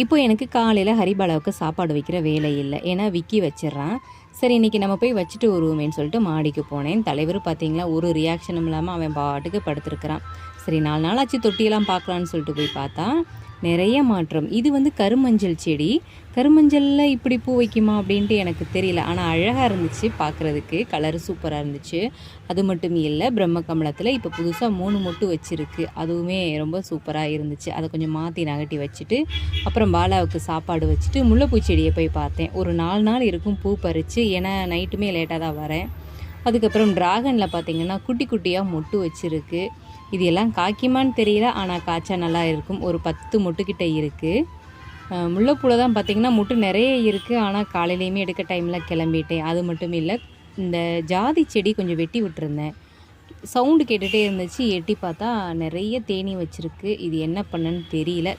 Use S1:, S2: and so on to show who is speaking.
S1: இப்போ எனக்கு காலையில் ஹரிபாலாவுக்கு சாப்பாடு வைக்கிற வேலை இல்லை. ஏன்னா விக்கி வச்சிடுறான். சரி இன்றைக்கி நம்ம போய் வச்சுட்டு வருவோமேன்னு சொல்லிட்டு மாடிக்கு போனேன். தலைவர் பார்த்தீங்களா ஒரு ரியாக்ஷனும் இல்லாமல் அவன் பாட்டுக்கு படுத்துருக்கிறான். சரி நாலு நாளாச்சு தொட்டியெல்லாம் பார்க்கலான்னு சொல்லிட்டு போய் பார்த்தா நிறைய மாற்றம். இது வந்து கருமஞ்சள் செடி. கருமஞ்சளில் இப்படி பூ வைக்குமா அப்படின்ட்டு எனக்கு தெரியல. ஆனால் அழகாக இருந்துச்சு பார்க்குறதுக்கு கலர் சூப்பராக இருந்துச்சு. அது மட்டும் இல்லை பிரம்ம கமலத்தில் இப்போ புதுசாக மூணு மொட்டு வச்சுருக்கு. அதுவுமே ரொம்ப சூப்பராக இருந்துச்சு. அதை கொஞ்சம் மாற்றி நகட்டி வச்சுட்டு அப்புறம் பாலாவுக்கு சாப்பாடு வச்சுட்டு முல்லைப்பூ செடியை போய் பார்த்தேன். ஒரு நாலு நாள் இருக்கும் பூ பறித்து ஏன்னா நைட்டுமே லேட்டாக தான் வரேன். அதுக்கப்புறம் டிராகனில் பார்த்தீங்கன்னா குட்டி குட்டியாக மொட்டு வச்சுருக்கு. இது எல்லாம் காய்க்குமான்னு தெரியல ஆனால் காய்ச்சா நல்லா இருக்கும். ஒரு பத்து மொட்டுக்கிட்ட இருக்குது முல்லைப்பூவில் தான் பார்த்தீங்கன்னா மொட்டு நிறைய இருக்குது ஆனால் காலையிலையுமே எடுக்க டைமில் கிளம்பிட்டேன். அது மட்டும் இல்லை இந்த ஜாதி செடி கொஞ்சம் வெட்டி விட்டுருந்தேன். சவுண்டு கேட்டுகிட்டே இருந்துச்சு. எட்டி பார்த்தா நிறைய தேனி வச்சுருக்கு. இது என்ன பண்ணுன்னு தெரியல.